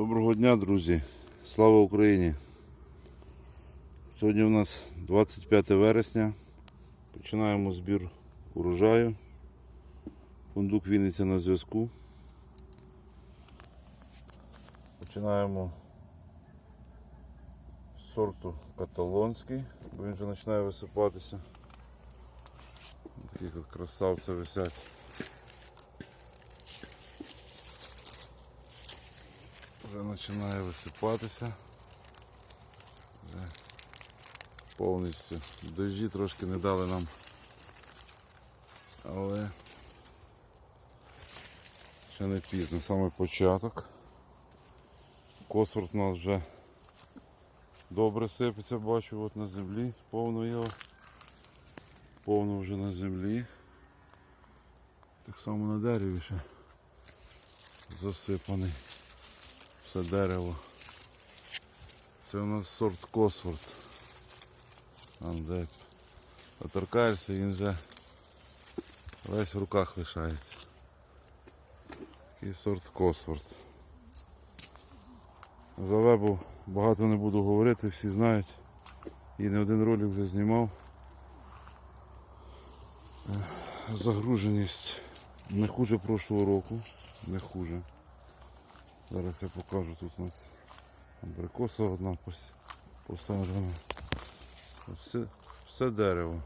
Доброго дня, друзі! Слава Україні! Сьогодні у нас 25 вересня. Починаємо збір урожаю. Фундук Вінниця на зв'язку. Починаємо з сорту каталонський, він вже починає висипатися. Такі красавці висять. Вже починає висипатися. Вже повністю. Дожді трошки не дали нам. Але ще не пізно, саме початок. Косворт у нас вже добре сипеться, бачу, от на землі, повно його. Повно вже на землі. Так само на дереві ще засипаний все дерево. Це у нас сорт Косворт. Андек. Доторкаєшся, він вже весь в руках лишається. Такий сорт Косворт. За вебу багато не буду говорити, всі знають. І не один ролик вже знімав. Е, Загруженість не хуже прошлого року, не хуже. Зараз я покажу тут у нас абрикоса одна посаджена. Все, все дерево.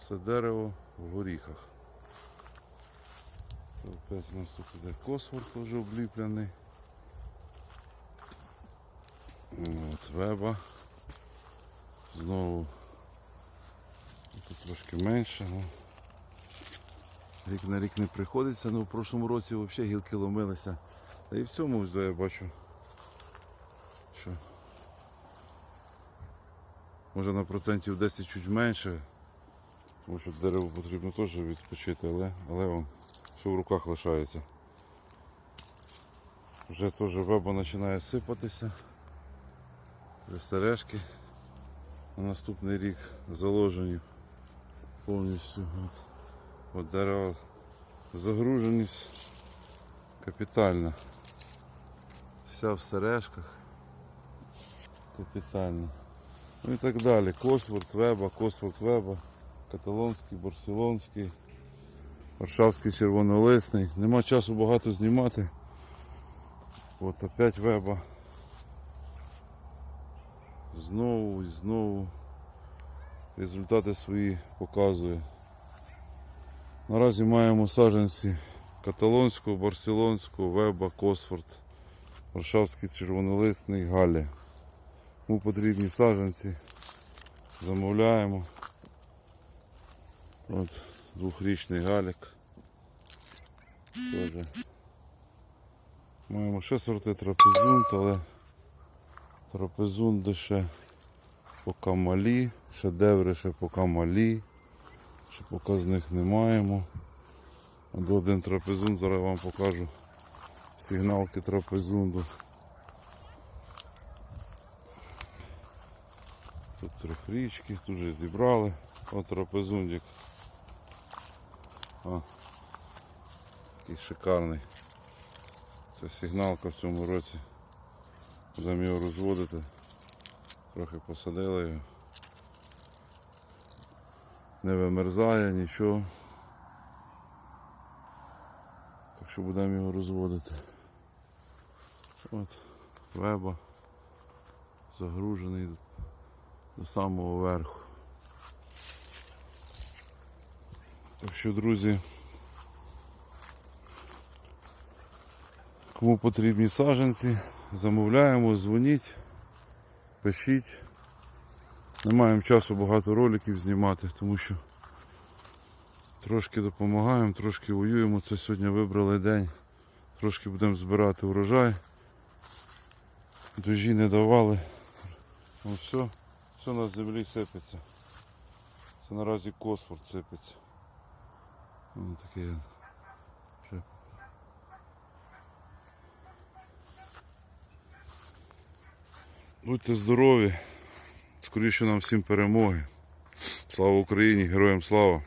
Все дерево в горіхах. Опять у нас тут іде косворт вже обліплений. От веба. Знову тут трошки менше. Рік на рік не приходиться, ну в прошлому році взагалі гілки ломилися. Та і в цьому я бачу, що може на процентів 10 чуть менше, тому що дереву потрібно теж відпочити, але, але вам все в руках лишається. Вже теж веба починає сипатися. Сережки на наступний рік заложені повністю. От дерева загруженість капітальна. Вся в сережках. Капітальна. Ну і так далі. Косворт Веба, Косворт Веба, каталонський, барселонський, Варшавський червонолисний. Нема часу багато знімати. От опять веба. Знову і знову. Результати свої показує. Наразі маємо саджанці каталонського, барселонського, веба, Косфорд, Варшавський червонолисний, Галя. Кому потрібні саджанці. Замовляємо. От двохрічний галік. Тоже. Маємо ще сорти трапезунт, але трапезунди ще поки малі, шедеври ще поки малі що показних не маємо. От один трапезун, зараз вам покажу сигналки трапезунду. Тут трьохрічки, тут вже зібрали. От трапезундик. О, який шикарний. Це сигналка в цьому році. Будемо його розводити. Трохи посадили його не вимерзає, нічого. Так що будемо його розводити. От, веба загружений до самого верху. Так що, друзі, кому потрібні саджанці, замовляємо, дзвоніть, пишіть. Не маємо часу багато роликів знімати, тому що трошки допомагаємо, трошки воюємо. Це сьогодні вибрали день. Трошки будемо збирати урожай. Дожі не давали. Ну, все, все на землі сипеться. Це наразі косфорт сипеться. Ось він. Вже. Будьте здорові. Скоріше нам всім перемоги. Слава Україні, героям слава!